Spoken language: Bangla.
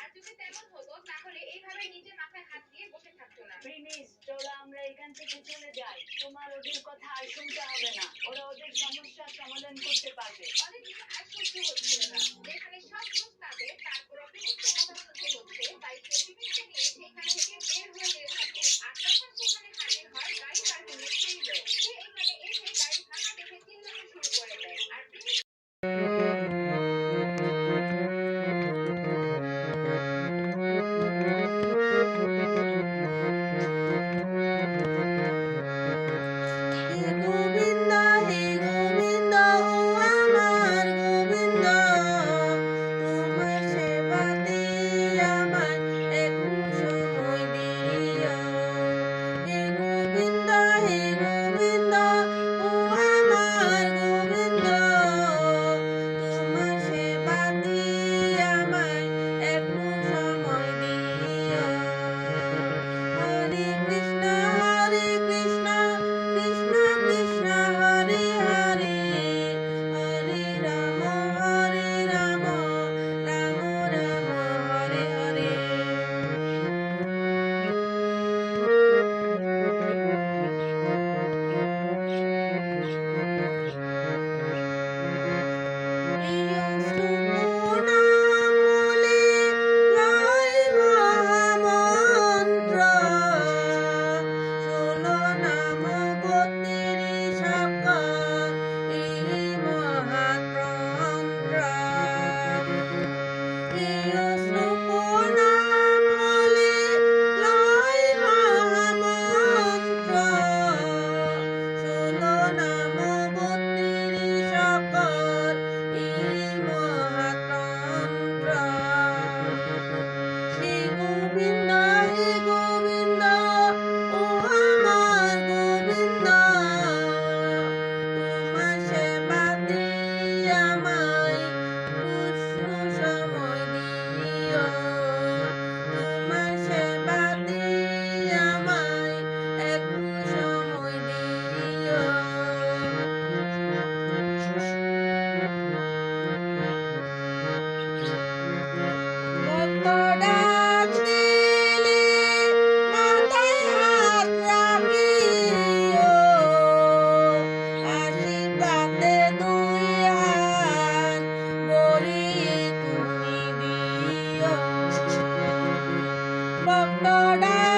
আর যদি তেমন হতো তাহলে এইভাবে নিজে মাথায় হাত দিয়ে বসে থাকতো না। প্রিমিস চলো আমরা এখান থেকে চলে যাই। তোমার ওদের কথা আর শুনতে হবে না। ওরা ওদের সমস্যার সমাধান করতে পারবে। অনেক কিছু আর সহ্য হচ্ছিল না। যেখানে সব தோடா